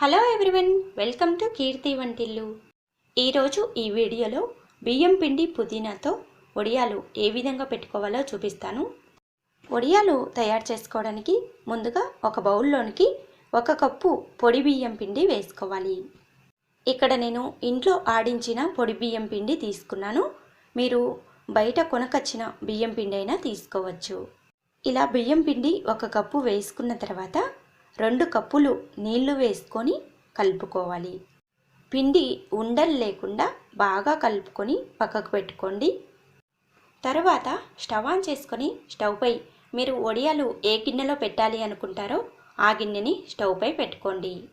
Hello everyone welcome to Keerthi వంటిల్లు ఈరోజు ఈ వీడియోలో బియ్యం పిండి పుదీనాతో వడియాలు ఏ విధంగా పెట్టుకోవాలో చూపిస్తాను. వడియాలు తయారు చేసుకోవడానికి ముందుగా ఒక బౌల్లోనికి ఒక కప్పు పొడి బియ్యం పిండి వేసుకోవాలి. ఇక్కడ నేను ఇంట్లో ఆడించిన పొడి బియ్యం పిండి తీసుకున్నాను. మీరు బయట కొనకొచ్చిన బియ్యం పిండి అయినా తీసుకోవచ్చు. ఇలా బియ్యం పిండి ఒక కప్పు వేసుకున్న తర్వాత రెండు కప్పులు నీళ్ళు వేసుకొని కలుపుకోవాలి. పిండి ఉండలు లేకుండా బాగా కలుపుకొని పక్కకు పెట్టుకోండి. తర్వాత స్టవ్ ఆన్ చేసుకొని స్టవ్పై మీరు వడియాలు ఏ గిన్నెలో పెట్టాలి అనుకుంటారో ఆ గిన్నెని స్టవ్పై పెట్టుకోండి.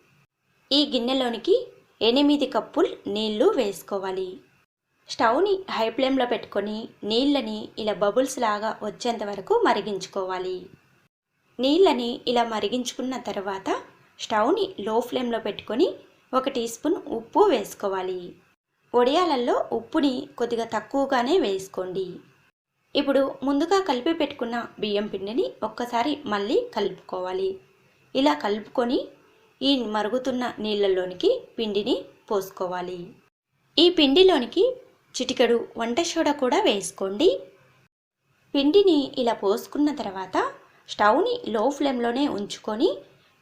ఈ గిన్నెలోనికి ఎనిమిది కప్పులు నీళ్ళు వేసుకోవాలి. స్టవ్ని హై ఫ్లేమ్లో పెట్టుకొని నీళ్ళని ఇలా బబుల్స్ లాగా వచ్చేంత వరకు మరిగించుకోవాలి. నీళ్ళని ఇలా మరిగించుకున్న తర్వాత స్టవ్ని లో ఫ్లేమ్లో పెట్టుకొని ఒక టీ స్పూన్ ఉప్పు వేసుకోవాలి. వడియాలల్లో ఉప్పుని కొద్దిగా తక్కువగానే వేసుకోండి. ఇప్పుడు ముందుగా కలిపి పెట్టుకున్న బియ్యం పిండిని ఒక్కసారి మళ్ళీ కలుపుకోవాలి. ఇలా కలుపుకొని ఈ మరుగుతున్న నీళ్ళలోనికి పిండిని పోసుకోవాలి. ఈ పిండిలోనికి చిటికెడు వంట సోడా కూడా వేసుకోండి. పిండిని ఇలా పోసుకున్న తర్వాత స్టవ్ని లో ఫ్లేమ్లోనే ఉంచుకొని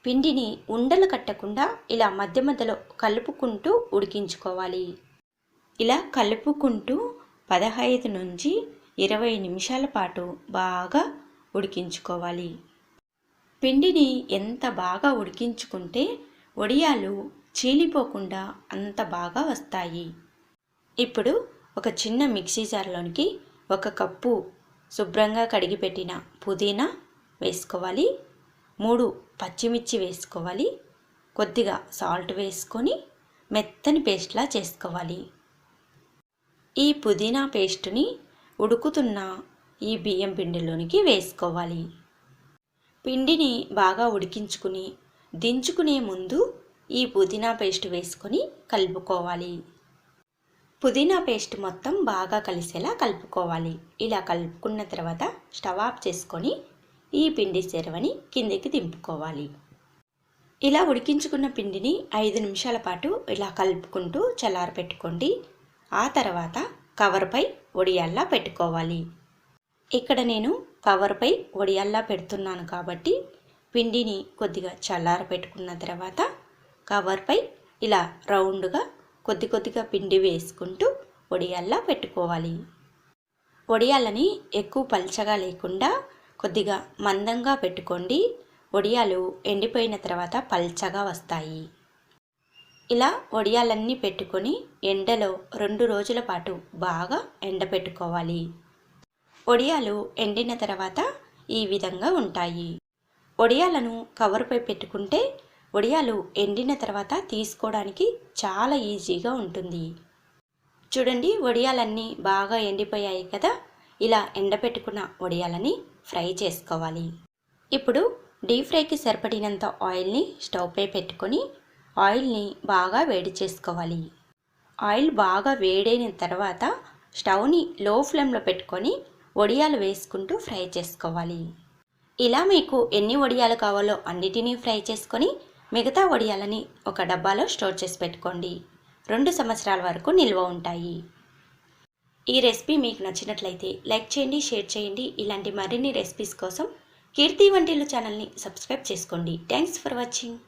పిండిని ఉండలు కట్టకుండా ఇలా మధ్య మధ్యలో కలుపుకుంటూ ఉడికించుకోవాలి. ఇలా కలుపుకుంటూ పదహైదు నుంచి ఇరవై నిమిషాల పాటు బాగా ఉడికించుకోవాలి. పిండిని ఎంత బాగా ఉడికించుకుంటే వడియాలు చీలిపోకుండా అంత బాగా వస్తాయి. ఇప్పుడు ఒక చిన్న మిక్సీ జార్లోనికి ఒక కప్పు శుభ్రంగా కడిగి పెట్టిన పుదీనా వేసుకోవాలి. మూడు పచ్చిమిర్చి వేసుకోవాలి. కొద్దిగా సాల్ట్ వేసుకొని మెత్తని పేస్ట్లా చేసుకోవాలి. ఈ పుదీనా పేస్టుని ఉడుకుతున్న ఈ బియ్యం పిండిలోనికి వేసుకోవాలి. పిండిని బాగా ఉడికించుకుని దించుకునే ముందు ఈ పుదీనా పేస్ట్ వేసుకొని కలుపుకోవాలి. పుదీనా పేస్ట్ మొత్తం బాగా కలిసేలా కలుపుకోవాలి. ఇలా కలుపుకున్న తర్వాత స్టవ్ ఆఫ్ చేసుకొని ఈ పిండి చెరవని కిందికి దింపుకోవాలి. ఇలా ఉడికించుకున్న పిండిని ఐదు నిమిషాల పాటు ఇలా కలుపుకుంటూ చల్లారపెట్టుకోండి ఆ తర్వాత కవర్పై వడియాల్లా పెట్టుకోవాలి. ఇక్కడ నేను కవర్పై వడియాల్లా పెడుతున్నాను కాబట్టి పిండిని కొద్దిగా చల్లార పెట్టుకున్న తర్వాత కవర్పై ఇలా రౌండ్గా కొద్ది కొద్దిగా పిండి వేసుకుంటూ వడియాల్లా పెట్టుకోవాలి. వడియాలని ఎక్కువ పల్చగా లేకుండా కొద్దిగా మందంగా పెట్టుకోండి. వడియాలు ఎండిపోయిన తర్వాత పల్చగా వస్తాయి. ఇలా వడియాలన్నీ పెట్టుకొని ఎండలో రెండు రోజుల పాటు బాగా ఎండపెట్టుకోవాలి. వడియాలు ఎండిన తర్వాత ఈ విధంగా ఉంటాయి. వడియాలను కవర్పై పెట్టుకుంటే వడియాలు ఎండిన తర్వాత తీసుకోవడానికి చాలా ఈజీగా ఉంటుంది. చూడండి వడియాలన్నీ బాగా ఎండిపోయాయి కదా? ఇలా ఎండపెట్టుకున్న వడియాలని ఫ్రై చేసుకోవాలి. ఇప్పుడు డీప్ ఫ్రైకి సరిపడినంత ఆయిల్ని స్టవ్పై పెట్టుకొని ఆయిల్ని బాగా వేడి చేసుకోవాలి. ఆయిల్ బాగా వేడైన తర్వాత స్టవ్ని లో ఫ్లేమ్లో పెట్టుకొని వడియాలు వేసుకుంటూ ఫ్రై చేసుకోవాలి. ఇలా మీకు ఎన్ని వడియాలు కావాలో అన్నిటినీ ఫ్రై చేసుకొని మిగతా వడియాలని ఒక డబ్బాలో స్టోర్ చేసి పెట్టుకోండి. రెండు సంవత్సరాల వరకు నిల్వ ఉంటాయి. ఈ రెసిపీ మీకు నచ్చినట్లయితే లైక్ చేయండి షేర్ చేయండి. ఇలాంటి మరిన్ని రెసిపీస్ కోసం కీర్తి వంటిల్లు ఛానల్ని సబ్స్క్రైబ్ చేసుకోండి. Thanks for watching.